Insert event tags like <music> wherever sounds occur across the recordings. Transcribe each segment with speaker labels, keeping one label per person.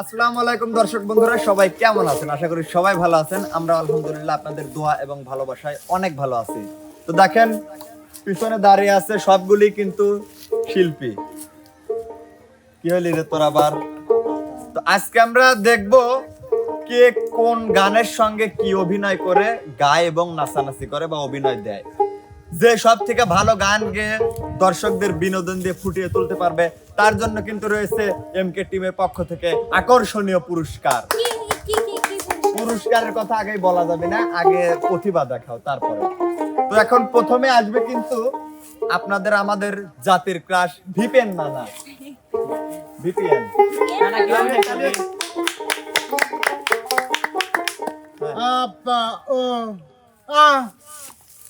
Speaker 1: আসসালামু আলাইকুম দর্শক বন্ধুরা, সবাই কেমন আছেন? আশা করি সবাই ভালো আছেন। আমরা আলহামদুলিল্লাহ আপনাদের দোয়া এবং ভালোবাসায় অনেক ভালো আছি। তো দেখেন, পিছনে দাঁড়িয়ে আছে সবগুলি কিন্তু শিল্পী। কি হলি রে তোর আবার? তো আজকে আমরা দেখব কে কোন গানের সঙ্গে কি অভিনয় করে, গায় এবং নাচানাচি করে বা অভিনয় দেয়। যে সব থেকে ভালো গান গেয়ে দর্শকদের বিনোদন দিয়ে ফুটিয়ে তুলতে পারবে, তার জন্য কিন্তু রয়েছে এমকে টিমের পক্ষ থেকে আকর্ষণীয় পুরস্কার। পুরস্কারের কথা আগেই বলা যাবে না, আগে প্রতিভা দেখাও তারপরে। তো এখন প্রথমে আসবে কিন্তু আপনাদের আমাদের জাতির ক্রাশ, ভিপেন নানা। ভিপিএন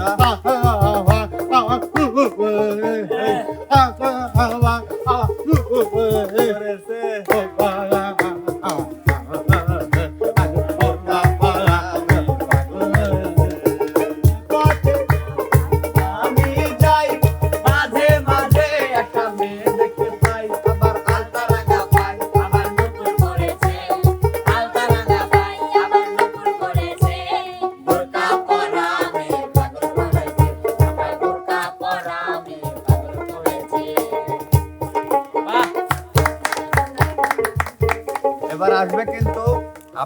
Speaker 1: আমি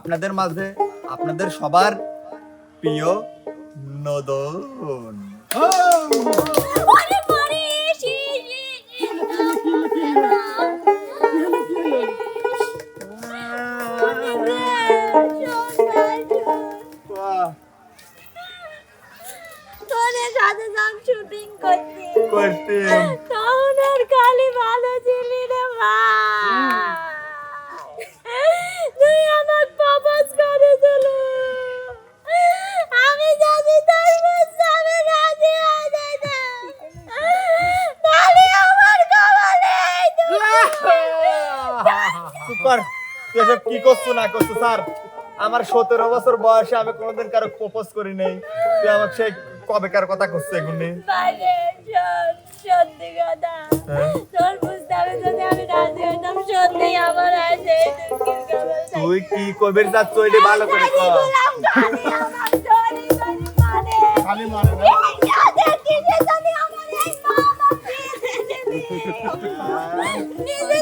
Speaker 1: আপনাদের মাঝে আপনাদের সবার প্রিয় নদন এসব কি করছ না করছ? স্যার আমার সতেরো বছর বয়সে আমি কোনোদিন কারও প্রপোজ করি নাই। তুই আমাকে সেই কবেকার কথা করছ এগুলি
Speaker 2: মানে সত্যি কথা।
Speaker 1: হ্যাঁ?
Speaker 2: তোর প্রস্তাবে যদি আমি রাজি হইতাম সত্যি আমার আছে
Speaker 1: তুই কি করবি চাচ্ছ এটা ভালো করে
Speaker 3: খালি মারে না। <laughs>
Speaker 2: নিজে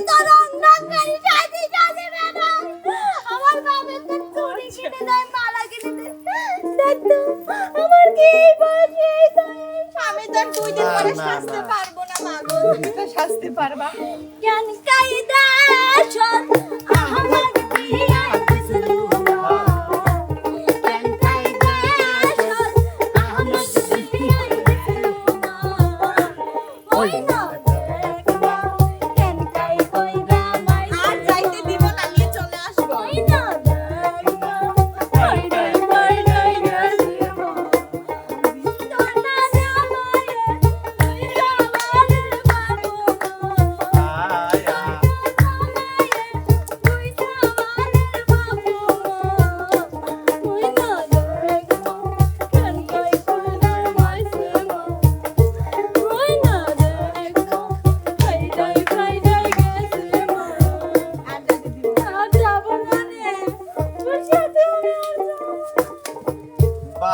Speaker 1: না, না,
Speaker 4: সাজতে পারব না মা গো। তুমি পারবা।
Speaker 2: জ্ঞান কায়দা।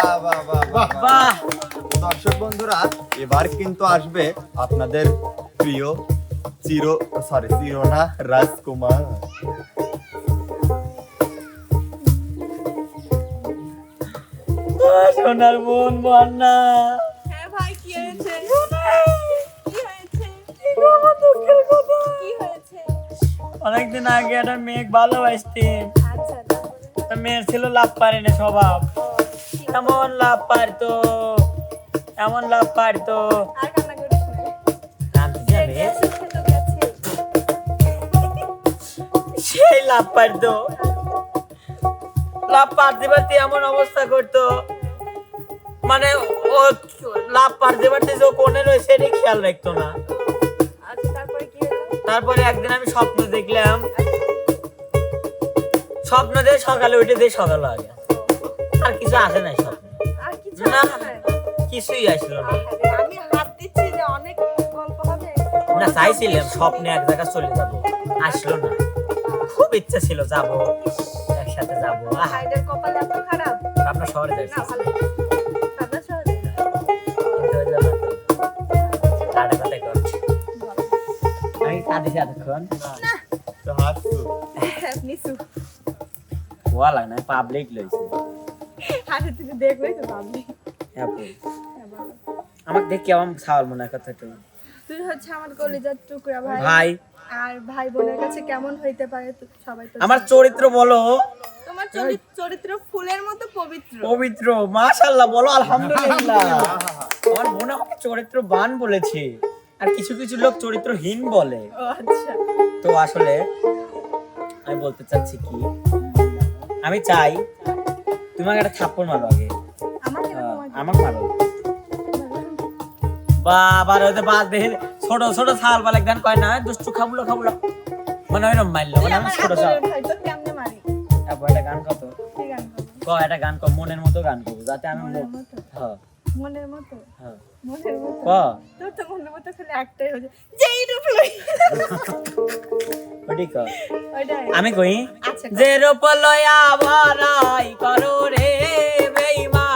Speaker 1: বাহ বাহ বাহ। বাহ বাহ দর্শক বন্ধুরা এবার কিন্তু আসবে আপনাদের প্রিয় চির সরি চির না রাজকুমার
Speaker 5: সোনার মন বন্যা।
Speaker 4: হ্যাঁ ভাই কি হয়েছে? কি হয়েছে? কি হয়েছে?
Speaker 5: অনেকদিন আগে একটা মেয়ে ভালোবাসতেন।
Speaker 4: আচ্ছা
Speaker 5: মেয়ের ছিল লাভ পারে না স্বভাব এমন লাভ পারতো এমন লাভ পারতো। সেই লাভ পারতো। লাভ পারতে পারতে এমন অবস্থা করতো। মানে ও লাভ পারতে পারতে যে কোনে রয়েছে এটা খেয়াল রাখতো না।
Speaker 4: আচ্ছা তারপরে
Speaker 5: তারপরে একদিন আমি স্বপ্ন দেখলাম। স্বপ্ন দিয়ে সকালে উঠে দিয়ে সকাল আগে আর কিছু আসে নাই
Speaker 4: কিছু
Speaker 5: না? কিছুই আসলো না।
Speaker 4: আমি হাত দিচ্ছি যে অনেক গল্প হবে।
Speaker 5: না চাইছিলাম স্বপ্নে এক জায়গায় চলে যাব। আসলো না। খুব ইচ্ছা ছিল যাব একসাথে যাব।
Speaker 4: সাইডের কপাল এত খারাপ।
Speaker 5: আমরা শহরে যাচ্ছি
Speaker 4: না ভালো। সাদা শহরে
Speaker 5: কিন্তু ওই যে হয়তো কাটা কাটা করছে। আমি কাঁদিছি এতক্ষণ।
Speaker 1: তো হাসছো
Speaker 4: আপনি সু
Speaker 5: হওয়া লাগে না পাবলিক লইছে।
Speaker 4: হাতে তুমি দেখলেই তো ভাবলি
Speaker 5: হ্যাঁ আমাকে দেখে ছাওয়াল মনে হয় কথাটা।
Speaker 4: তুই হচ্ছে আমার কলিজার টুকরা ভাই।
Speaker 5: ভাই।
Speaker 4: আর ভাই বোনের কাছে কেমন হইতে পারে সবাই তো
Speaker 5: আমার চরিত্র বলো।
Speaker 4: তোমার চরিত্র ফুলের মতো পবিত্র।
Speaker 5: পবিত্র মাশাল্লাহ বলো আলহামদুলিল্লাহ। আমার মনে আমাকে চরিত্র বান বলেছে। আর কিছু কিছু লোক চরিত্রহীন বলে।
Speaker 4: আচ্ছা।
Speaker 5: তো আসলে আমি বলতে চাচ্ছি কি আমি চাই তোমাকে একটা থাপ্পড় মারো আগে
Speaker 4: আমাকে?
Speaker 5: আমাকে মারো বাবার হয়তো বাদ দেখে ছোট ছোট সাল বালে গান কয় না দুষ্টু খাবুলো খাবুলো মনে হয় মারলো মানে আমি ছোট
Speaker 4: মারি?
Speaker 5: তারপর একটা গান কত
Speaker 4: কি
Speaker 5: একটা গান কর মনের মতো গান করব যাতে আমি? হ্যাঁ
Speaker 4: মনের মতো?
Speaker 5: হ্যাঁ
Speaker 4: মনের মতো?
Speaker 5: ক
Speaker 4: তোর তো মনের মতো খালি একটাই হয়েছে যেই রূপ লই।
Speaker 5: ওটি আমি কই
Speaker 4: আচ্ছা।
Speaker 5: যে রূপ লয়া ভরাই করো রে বেঈমান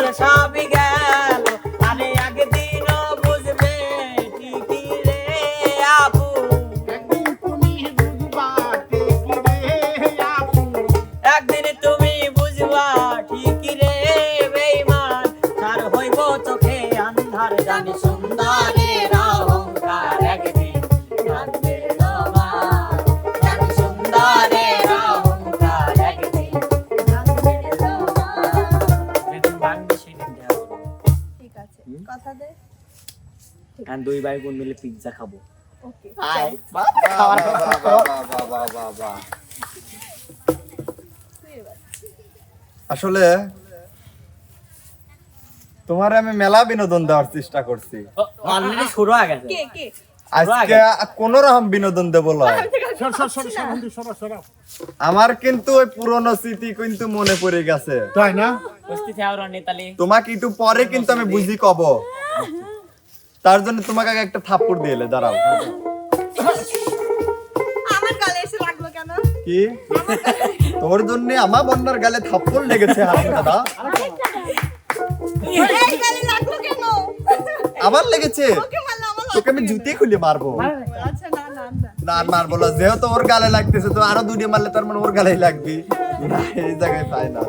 Speaker 5: Dale, Sabi, que পিৎজা খাব। আয়।
Speaker 1: আসলে তোমার আমি মেলা বিনোদন দেওয়ার চেষ্টা করছি।
Speaker 5: অলরেডি শুরু হয়ে গেছে।
Speaker 4: কে, কে?
Speaker 1: আজকে কোন রকম বিনোদন দেবো লয়
Speaker 3: সর সর সর সর বন্ধু সর সর।
Speaker 1: আমার কিন্তু ওই পুরনো স্মৃতি কিন্তু মনে পড়ে গেছে।
Speaker 3: তাই না?
Speaker 1: তোমাকে একটু পরে কিন্তু আমি বুঝি কব। তার জন্য তোমাকে আগে একটা থাপ্পড় দিলে দাঁড়াও।
Speaker 4: আমার গালে এসে লাগল কেন?
Speaker 1: কি? তোর জন্য আমার বন্যার গালে থাপ্পড় লেগেছে হারাম দাদা।
Speaker 4: এই গালে লাগল কেন?
Speaker 1: আবার লেগেছে? তোকে আমি জুতি খুলে মারবো।
Speaker 4: আচ্ছা না
Speaker 1: মারবো না যেহেতু ওর গালে লাগতেছে তো আরও দুটি মারলে তার মানে ওর গালেই লাগবে। না এই জায়গায় পাই না।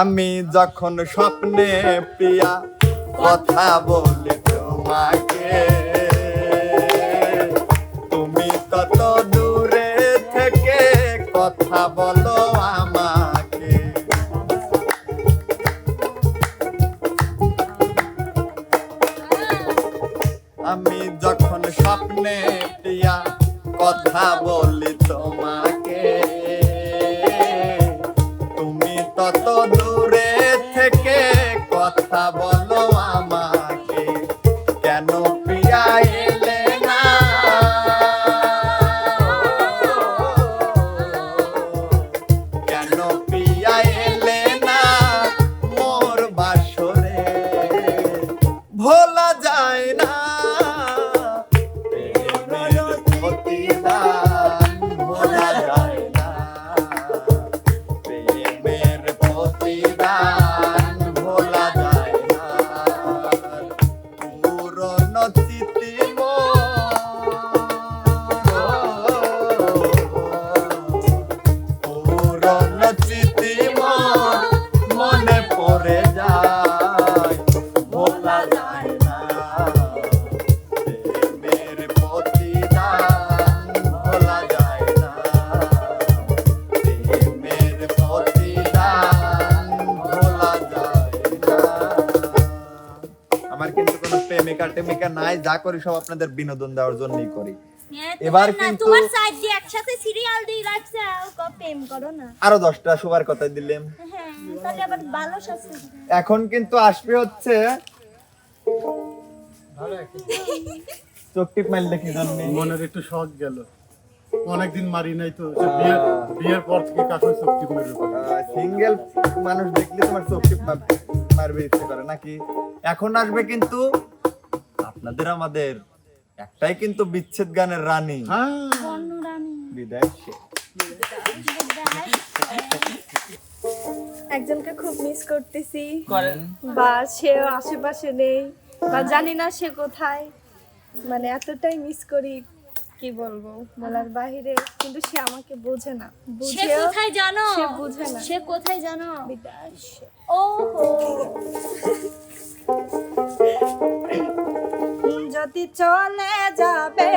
Speaker 1: আমি যখন স্বপ্নে প্রিয়া কথা বলি তোমাকে। তুমি তত দূরে থেকে কথা বলো আমাকে। আমি যখন স্বপ্নে প্রিয়া কথা বলি তোমাকে যা করি সব আপনাদের বিনোদন দেওয়ার জন্যই করি।
Speaker 2: হ্যাঁ,
Speaker 1: এবার কিন্তু-
Speaker 2: তোমার সাইড দিয়ে একসাথে সিরিয়াল দিয়ে রাখছে প্রেম করো না।
Speaker 1: আরও দশটা সবার কথা দিলাম
Speaker 2: হ্যাঁ তাহলে আবার ভালো শাস্তি।
Speaker 1: এখন কিন্তু আসবে হচ্ছে চোখ টিপ মারলে কি জন্য?
Speaker 3: মনের একটু শখ গেল। অনেকদিন মারি নাই তো বিয়ের বিয়ের পর থেকে কাছে শক্তি মেরে
Speaker 1: সিঙ্গেল মানুষ দেখলে তোমার চোখ টিপ মারবে ইচ্ছে করে নাকি? এখন আসবে কিন্তু আপনাদের আমাদের একটাই কিন্তু বিচ্ছেদ গানের রানী।
Speaker 3: হ্যাঁ
Speaker 1: বিদায় সে।
Speaker 4: একজনকে খুব মিস করতেছি। বা সেও আশেপাশে নেই বা জানি না সে কোথায়। মানে এতটাই মিস করি কি বলব বলার বাহিরে। কিন্তু সে আমাকে বোঝে না।
Speaker 2: সে কোথায় জানো?
Speaker 4: সে বুঝে না।
Speaker 2: সে কোথায় জানো?
Speaker 4: বিদেশে।
Speaker 2: ওহো।
Speaker 4: চলে যাবে।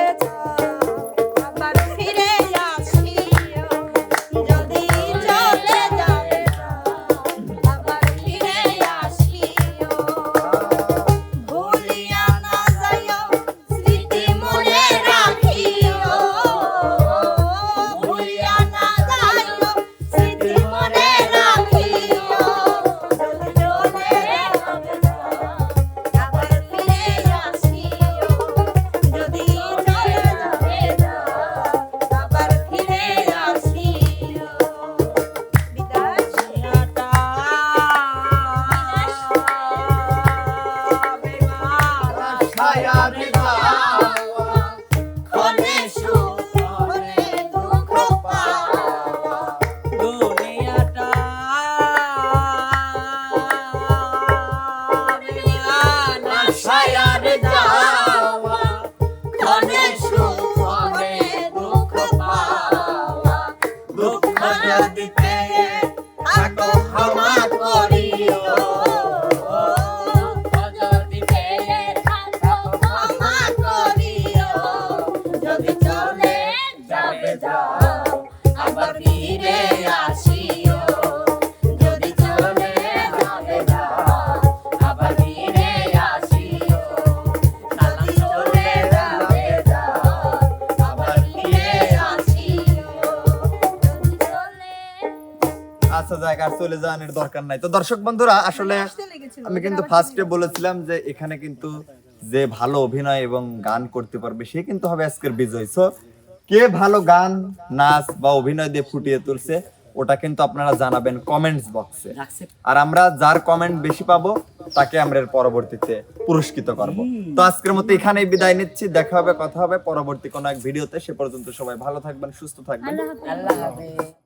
Speaker 4: চলে
Speaker 1: যাওয়ার দরকার নাই। তো দর্শক বন্ধুরা আসলে আমি কিন্তু ফার্স্টে বলেছিলাম যে এখানে কিন্তু যে ভালো অভিনয় এবং গান করতে পারবে সে কিন্তু হবে আজকের বিজয়। সো কে ভালো গান নাচ বা অভিনয় দিয়ে ফুটিয়ে তুলছে ওটা কিন্তু আপনারা জানাবেন কমেন্টস বক্সে আর আমরা যার কমেন্ট বেশি পাবো তাকে আমরা এর পরবর্তীতে পুরস্কৃত করব। তো আজকের মতো এখানেই বিদায় নিচ্ছি দেখা হবে কথা হবে পরবর্তী কোনো এক ভিডিওতে সে পর্যন্ত সবাই ভালো থাকবেন সুস্থ থাকবেন।
Speaker 5: আল্লাহ হাফেজ।